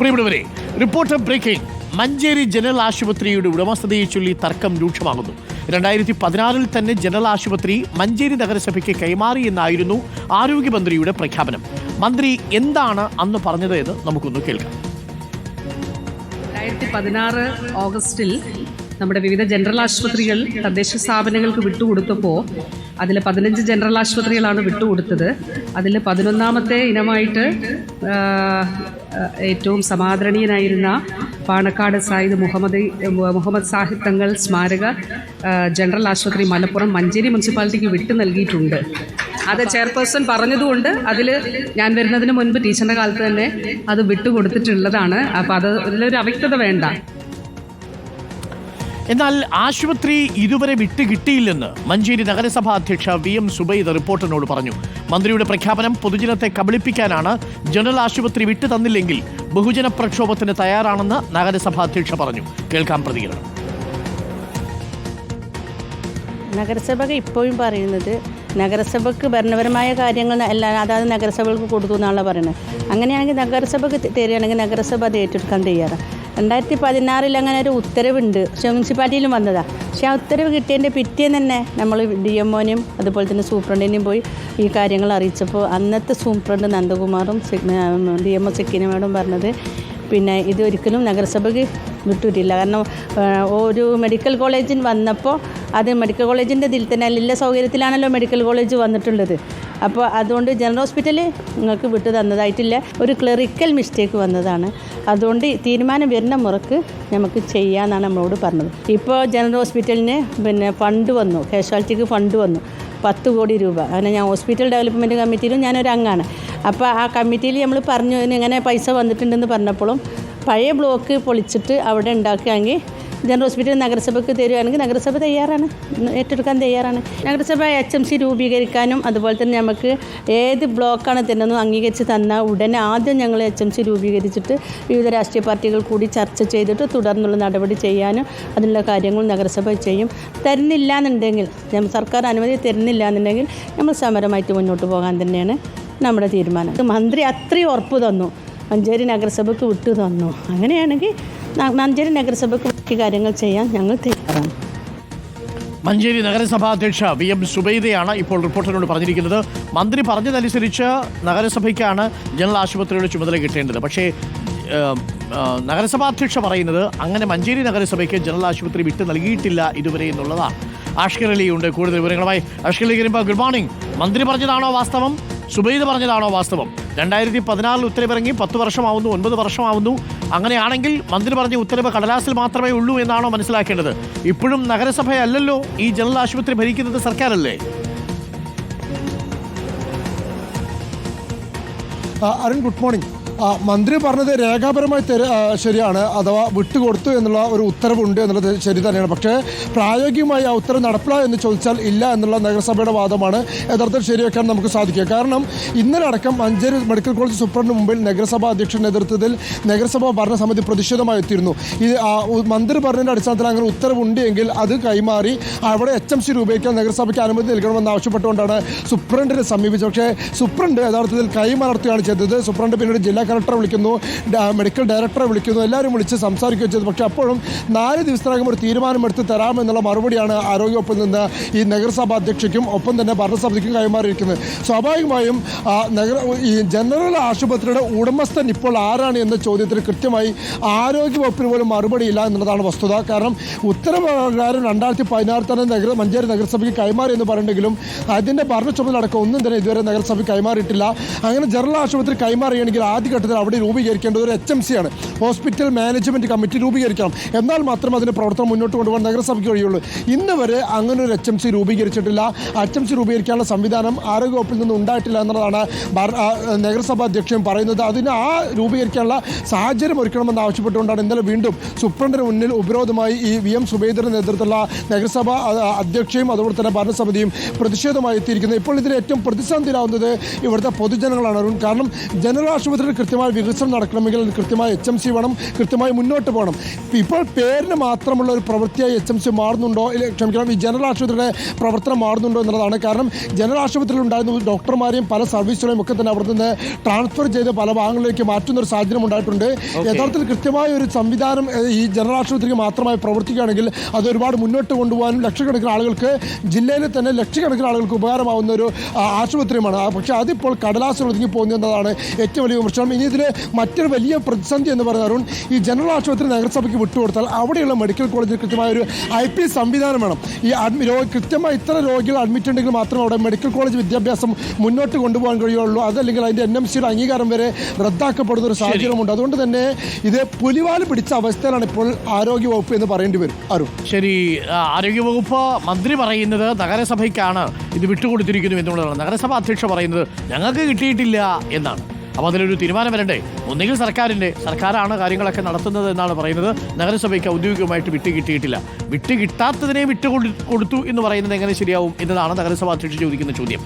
പ്രിയപ്പെട്ടവരെ reporter breaking Manjeri general ആശുപത്രിയുടെ ഉടമസ്ഥതയെ ചൊല്ലി തർക്കം രൂക്ഷമാകുന്നു. രണ്ടായിരത്തി പതിനാറിൽ തന്നെ ജനറൽ ആശുപത്രി മഞ്ചേരി നഗരസഭയ്ക്ക് കൈമാറി എന്നായിരുന്നു ആരോഗ്യമന്ത്രിയുടെ പ്രഖ്യാപനം. മന്ത്രി എന്താണ് അന്ന് പറഞ്ഞത് എന്ന് നമുക്കൊന്ന് കേൾക്കാം. രണ്ടായിരത്തി പതിനാറ് ഓഗസ്റ്റിൽ നമ്മുടെ വിവിധ ജനറൽ ആശുപത്രികൾ തദ്ദേശ സ്ഥാപനങ്ങൾക്ക് വിട്ടുകൊടുത്തപ്പോൾ അതിൽ പതിനഞ്ച് ജനറൽ ആശുപത്രികളാണ് വിട്ടുകൊടുത്തത്. അതിൽ പതിനൊന്നാമത്തെ ഇനമായിട്ട് ഏറ്റവും സമാദരണീയനായിരുന്ന പാണക്കാട് സായിദ് മുഹമ്മദ് മുഹമ്മദ് സാഹിബ് തങ്ങൾ സ്മാരക ജനറൽ ആശുപത്രി മലപ്പുറം മഞ്ചേരി മുനിസിപ്പാലിറ്റിക്ക് വിട്ടു നൽകിയിട്ടുണ്ട്. അത് ചെയർപേഴ്സൺ പറഞ്ഞതുകൊണ്ട് അതിൽ ഞാൻ വരുന്നതിന് മുൻപ് ടീച്ചറിന്റെ കാലത്ത് തന്നെ അത് വിട്ടുകൊടുത്തിട്ടുള്ളതാണ്. അപ്പോൾ അത് അതിലൊരു അവ്യക്തത വേണ്ട. എന്നാൽ ആശുപത്രി ഇതുവരെ വിട്ടുകിട്ടിയില്ലെന്ന് മഞ്ചേരി നഗരസഭാ അധ്യക്ഷ വി എം സുബൈദ് റിപ്പോർട്ടറിനോട് പറഞ്ഞു. മന്ത്രിയുടെ പ്രഖ്യാപനം പൊതുജനത്തെ കബളിപ്പിക്കാനാണ് ജനറൽ ആശുപത്രി വിട്ടു തന്നില്ലെങ്കിൽ ബഹുജന പ്രക്ഷോഭത്തിന് തയ്യാറാണെന്ന് നഗരസഭാ അധ്യക്ഷ പറഞ്ഞു. കേൾക്കാം പ്രതികരണം. നഗരസഭ ഇപ്പോഴും പറയുന്നത് നഗരസഭയ്ക്ക് ഭരണപരമായ കാര്യങ്ങൾ എല്ലാം അതായത് നഗരസഭകൾക്ക് കൊടുത്തു എന്നാണല്ലോ പറയുന്നത്. അങ്ങനെയാണെങ്കിൽ നഗരസഭയ്ക്ക് തരികയാണെങ്കിൽ നഗരസഭ അത് ഏറ്റെടുക്കാൻ തയ്യാറാണ്. രണ്ടായിരത്തി പതിനാറിൽ അങ്ങനെ ഒരു ഉത്തരവുണ്ട്. പക്ഷേ മുനിസിപ്പാലിറ്റിയിലും വന്നതാണ് പക്ഷേ ആ ഉത്തരവ് കിട്ടിയതിന്റെ പിറ്റേന്ന് തന്നെ നമ്മൾ ഡി എം ഒനെയും അതുപോലെ തന്നെ സൂപ്രണ്ടിനെയും പോയി ഈ കാര്യങ്ങൾ അറിയിച്ചപ്പോൾ അന്നത്തെ സൂപ്രണ്ട് നന്ദകുമാറും ഡി എം ഒ സെക്കിനോടും പറഞ്ഞത് പിന്നെ ഇത് ഒരിക്കലും നഗരസഭയ്ക്ക് വിട്ടുവിട്ടില്ല. കാരണം ഒരു മെഡിക്കൽ കോളേജിൽ വന്നപ്പോൾ അത് മെഡിക്കൽ കോളേജിന്റെ ഇതിൽ തന്നെ എല്ലാ സൗകര്യത്തിലാണല്ലോ മെഡിക്കൽ കോളേജ് വന്നിട്ടുള്ളത്. അപ്പോൾ അതുകൊണ്ട് ജനറൽ ഹോസ്പിറ്റൽ നിങ്ങൾക്ക് വിട്ടു തന്നതായിട്ടില്ല. ഒരു ക്ലറിക്കൽ മിസ്റ്റേക്ക് വന്നതാണ്. അതുകൊണ്ട് തീരുമാനം വരുന്ന മുറക്ക് നമുക്ക് ചെയ്യാമെന്നാണ് നമ്മളോട് പറഞ്ഞത്. ഇപ്പോൾ ജനറൽ ഹോസ്പിറ്റലിന് പിന്നെ ഫണ്ട് വന്നു. കാഷ്വാലിറ്റിക്ക് ഫണ്ട് വന്നു. പത്ത് കോടി രൂപ. അങ്ങനെ ഞാൻ ഹോസ്പിറ്റൽ ഡെവലപ്മെന്റ് കമ്മിറ്റിയിലും ഞാനൊരു അംഗമാണ്. അപ്പോൾ ആ കമ്മിറ്റിയിൽ നമ്മൾ പറഞ്ഞു "ഇതിന് ഇങ്ങനെ പൈസ വന്നിട്ടുണ്ടെന്ന് പറഞ്ഞപ്പോഴും പഴയ ബ്ലോക്ക് പൊളിച്ചിട്ട് അവിടെ ഉണ്ടാക്കുകയാണെങ്കിൽ ജനറൽ ഹോസ്പിറ്റൽ നഗരസഭയ്ക്ക് തരുവാണെങ്കിൽ നഗരസഭ തയ്യാറാണ്. ഏറ്റെടുക്കാൻ തയ്യാറാണ്. നഗരസഭ എച്ച് എം സി രൂപീകരിക്കാനും അതുപോലെ തന്നെ നമുക്ക് ഏത് ബ്ലോക്കാണ് തരുന്നതെന്നും അംഗീകരിച്ച് തന്നാൽ ഉടനെ ആദ്യം ഞങ്ങൾ എച്ച് എം സി രൂപീകരിച്ചിട്ട് വിവിധ രാഷ്ട്രീയ പാർട്ടികൾ കൂടി ചർച്ച ചെയ്തിട്ട് തുടർന്നുള്ള നടപടി ചെയ്യാനും അതിനുള്ള കാര്യങ്ങൾ നഗരസഭ ചെയ്യും. തരുന്നില്ല എന്നുണ്ടെങ്കിൽ സർക്കാർ അനുമതി തരുന്നില്ല എന്നുണ്ടെങ്കിൽ നമ്മൾ സമരമായിട്ട് മുന്നോട്ട് പോകാൻ തന്നെയാണ് നമ്മുടെ തീരുമാനം. മന്ത്രി അത്രയും ഉറപ്പ് തന്നു. മഞ്ചേരി നഗരസഭയ്ക്ക് വിട്ടു തന്നു. അങ്ങനെയാണെങ്കിൽ മഞ്ചേരി നഗരസഭയ്ക്ക് ബാക്കി കാര്യങ്ങൾ ചെയ്യാൻ ഞങ്ങൾ തയ്യാറാണ്. മഞ്ചേരി നഗരസഭാ അധ്യക്ഷ വി എം സുബൈദയാണ് ഇപ്പോൾ റിപ്പോർട്ടറിനോട് പറഞ്ഞിരിക്കുന്നത്. മന്ത്രി പറഞ്ഞതനുസരിച്ച് നഗരസഭയ്ക്കാണ് ജനറൽ ആശുപത്രിയുടെ ചുമതല കിട്ടേണ്ടത്. പക്ഷേ നഗരസഭാ അധ്യക്ഷ പറയുന്നത് അങ്ങനെ മഞ്ചേരി നഗരസഭയ്ക്ക് ജനറൽ ആശുപത്രി വിട്ടു നൽകിയിട്ടില്ല ഇതുവരെ എന്നുള്ളതാണ്. ആഷ്കർ അലിയുണ്ട് കൂടുതൽ വിവരങ്ങളുമായി ആഷ്കർ അലി ഗുഡ് മോർണിംഗ്. മന്ത്രി പറഞ്ഞതാണോ വാസ്തവം? സുബൈദ് പറഞ്ഞതാണോ വാസ്തവം? രണ്ടായിരത്തി പതിനാറിൽ ഉത്തരവിറങ്ങി പത്ത് വർഷമാവുന്നു ഒൻപത് വർഷമാവുന്നു. അങ്ങനെയാണെങ്കിൽ മന്ത്രി പറഞ്ഞ ഉത്തരവ് കടലാസിൽ മാത്രമേ ഉള്ളൂ എന്നാണോ മനസ്സിലാക്കേണ്ടത്? ഇപ്പോഴും നഗരസഭയല്ലല്ലോ ഈ ജനറൽ ആശുപത്രി ഭരിക്കുന്നത് സർക്കാരല്ലേ? Arun good morning. മന്ത്രി പറഞ്ഞത് രേഖാപരമായി ശരിയാണ് അഥവാ വിട്ടുകൊടുത്തു എന്നുള്ള ഒരു ഉത്തരവുണ്ട് എന്നുള്ളത് ശരി തന്നെയാണ്. പക്ഷേ പ്രായോഗികമായി ആ ഉത്തരവ് നടപ്പിലാ എന്ന് ചോദിച്ചാൽ ഇല്ല എന്നുള്ള നഗരസഭയുടെ വാദമാണ് യഥാർത്ഥത്തിൽ ശരിവെക്കാൻ നമുക്ക് സാധിക്കുക. കാരണം ഇന്നലെ അടക്കം മഞ്ചേരി മെഡിക്കൽ കോളേജ് സൂപ്രണ്ടിന് മുമ്പിൽ നഗരസഭാ അധ്യക്ഷൻ നേതൃത്വത്തിൽ നഗരസഭാ ഭരണസമിതി പ്രതിഷേധമായി എത്തിയിരുന്നു. ഇത് മന്ത്രി പറഞ്ഞതിന്റെ അടിസ്ഥാനത്തിൽ അങ്ങനെ ഉത്തരവുണ്ട് എങ്കിൽ അത് കൈമാറി അവിടെ എച്ച് എം സി രൂപീകരിക്കാൻ നഗരസഭയ്ക്ക് അനുമതി നൽകണമെന്ന് ആവശ്യപ്പെട്ടുകൊണ്ടാണ് സുപ്രണ്ടിനെ സമീപിച്ചത്. പക്ഷേ സുപ്രണ്ട് യഥാർത്ഥത്തിൽ കൈമലർത്തുകയാണ് ചെയ്തത്. സുപ്രണ്ട് പിന്നീട് ജില്ലാ കളക്ടറെ വിളിക്കുന്നു മെഡിക്കൽ ഡയറക്ടറെ വിളിക്കുന്നു എല്ലാവരും വിളിച്ച് സംസാരിക്കുകയും ചെയ്തു. പക്ഷേ അപ്പോഴും നാല് ദിവസത്തിനകം ഒരു തീരുമാനമെടുത്ത് തരാമെന്നുള്ള മറുപടിയാണ് ആരോഗ്യവകുപ്പിൽ നിന്ന് ഈ നഗരസഭാ അധ്യക്ഷയ്ക്കും ഒപ്പം തന്നെ ഭരണസമിതിക്കും കൈമാറിയിരിക്കുന്നത്. സ്വാഭാവികമായും നഗര ഈ ജനറൽ ആശുപത്രിയുടെ ഉടമസ്ഥൻ ഇപ്പോൾ ആരാണ് എന്ന ചോദ്യത്തിന് കൃത്യമായി ആരോഗ്യവകുപ്പിന് പോലും മറുപടിയില്ല എന്നുള്ളതാണ് വസ്തുത. കാരണം ഉത്തരപ്രകാരം രണ്ടായിരത്തി പതിനാറ് തന്നെ നഗര മഞ്ചേരി നഗരസഭയ്ക്ക് കൈമാറി എന്ന് പറയുന്നെങ്കിലും അതിന്റെ ഭരണ ചുമതല അടക്കം ഒന്നും തന്നെ ഇതുവരെ നഗരസഭയ്ക്ക് കൈമാറിയിട്ടില്ല. അങ്ങനെ ജനറൽ ആശുപത്രി കൈമാറുകയാണെങ്കിൽ ആദ്യഘട്ടത്തിൽ അവിടെ രൂപീകരിക്കേണ്ടത് ഒരു എച്ച് എം സി ആണ്. ഹോസ്പിറ്റൽ മാനേജ്മെന്റ് കമ്മിറ്റി രൂപീകരിക്കണം. എന്നാൽ മാത്രം അതിന്റെ പ്രവർത്തനം മുന്നോട്ട് കൊണ്ടുപോകാൻ നഗരസഭയ്ക്ക് കഴിയുള്ളൂ. ഇന്ന് വരെ അങ്ങനെ ഒരു എച്ച് എം സി രൂപീകരിച്ചിട്ടില്ല. എച്ച് എം സി രൂപീകരിക്കാനുള്ള സംവിധാനം ആരോഗ്യവകുപ്പിൽ നിന്ന് ഉണ്ടായിട്ടില്ല എന്നുള്ളതാണ് നഗരസഭാ അധ്യക്ഷൻ പറയുന്നത്. അതിന് ആ രൂപീകരിക്കാനുള്ള സാഹചര്യം ഒരുക്കണമെന്ന് ആവശ്യപ്പെട്ടുകൊണ്ടാണ് ഇന്നലെ വീണ്ടും സുപ്രണ്ടിന് മുന്നിൽ ഉപരോധമായി ഈ വി എം സുബൈദറിന്റെ നേതൃത്വത്തിലുള്ള നഗരസഭാ അധ്യക്ഷയും അതുപോലെ തന്നെ ഭരണസമിതിയും പ്രതിഷേധമായി എത്തിയിരിക്കുന്നത്. ഇപ്പോൾ ഇതിൽ ഏറ്റവും പ്രതിസന്ധിയിലാവുന്നത് ഇവിടുത്തെ പൊതുജനങ്ങളാണ് കാരണം ജനറൽ ആശുപത്രിയിൽ കൃത്യമായ വികസനം നടക്കണമെങ്കിൽ അതിന് കൃത്യമായ എച്ച് എം സി വേണം കൃത്യമായി മുന്നോട്ട് പോകണം. ഇപ്പോൾ പേരിന് മാത്രമുള്ള ഒരു പ്രവൃത്തിയായി എച്ച് എം സി മാറുന്നുണ്ടോ? ക്ഷമിക്കണം ഈ ജനറൽ ആശുപത്രിയുടെ പ്രവർത്തനം മാറുന്നുണ്ടോ എന്നുള്ളതാണ്. കാരണം ജനറൽ ആശുപത്രിയിൽ ഉണ്ടായിരുന്ന ഡോക്ടർമാരെയും പല സർവീസുകളെയും ഒക്കെ തന്നെ അവിടെ നിന്ന് ട്രാൻസ്ഫർ ചെയ്ത് പല ഭാഗങ്ങളിലേക്ക് മാറ്റുന്ന ഒരു സാഹചര്യം ഉണ്ടായിട്ടുണ്ട്. യഥാർത്ഥത്തിൽ കൃത്യമായ ഒരു സംവിധാനം ഈ ജനറൽ ആശുപത്രിക്ക് മാത്രമായി പ്രവർത്തിക്കുകയാണെങ്കിൽ അത് ഒരുപാട് മുന്നോട്ട് കൊണ്ടുപോകാനും ലക്ഷക്കണക്കിന് ആളുകൾക്ക് ജില്ലയിലെ തന്നെ ലക്ഷക്കണക്കിന് ആളുകൾക്ക് ഉപകാരമാവുന്ന ഒരു ആശുപത്രിയുമാണ്. പക്ഷേ അതിപ്പോൾ കടലാസിൽ ഒതുങ്ങി പോകുന്നു എന്നതാണ് ഏറ്റവും വലിയ വിമർശനം. ഇനി ഇതിന് മറ്റൊരു വലിയ പ്രതിസന്ധി എന്ന് പറയുന്നത് അരുൺ ഈ ജനറൽ ആശുപത്രി നഗരസഭയ്ക്ക് വിട്ടുകൊടുത്താൽ അവിടെയുള്ള മെഡിക്കൽ കോളേജിൽ കൃത്യമായ ഒരു ഐ പി സംവിധാനം വേണം. ഈ അഡ്മി രോഗി കൃത്യമായി ഇത്ര രോഗികൾ അഡ്മിറ്റ് ഉണ്ടെങ്കിൽ മാത്രമേ അവിടെ മെഡിക്കൽ കോളേജ് വിദ്യാഭ്യാസം മുന്നോട്ട് കൊണ്ടുപോകാൻ കഴിയുള്ളൂ. അതല്ലെങ്കിൽ അതിന്റെ എൻ എം സിയുടെ അംഗീകാരം വരെ റദ്ദാക്കപ്പെടുന്ന ഒരു സാഹചര്യമുണ്ട്. അതുകൊണ്ട് തന്നെ ഇത് പുലിവാൽ പിടിച്ച അവസ്ഥയിലാണ് ഇപ്പോൾ ആരോഗ്യവകുപ്പ് എന്ന് പറയേണ്ടി വരും. അരുൺ. ശരി. ആരോഗ്യവകുപ്പ് മന്ത്രി പറയുന്നത് നഗരസഭയ്ക്കാണ് ഇത് വിട്ടുകൊടുത്തിരിക്കുന്നു എന്നുള്ളതാണ്. നഗരസഭാ അധ്യക്ഷ പറയുന്നത് ഞങ്ങൾക്ക് കിട്ടിയിട്ടില്ല എന്നാണ്. അപ്പോൾ അതിലൊരു തീരുമാനം വരണ്ടേ? ഒന്നുകിൽ സർക്കാരിന്റെ സർക്കാരാണ് കാര്യങ്ങളൊക്കെ നടത്തുന്നത് എന്നാണ് പറയുന്നത്. നഗരസഭയ്ക്ക് ഔദ്യോഗികമായിട്ട് വിട്ട് കിട്ടിയിട്ടില്ല. വിട്ട് കിട്ടാത്തതിനെ വിട്ട് കൊടുത്തു എന്ന് പറയുന്നത് എങ്ങനെ ശരിയാവും എന്നതാണ് നഗരസഭ അധ്യക്ഷ ചോദിക്കുന്ന ചോദ്യം.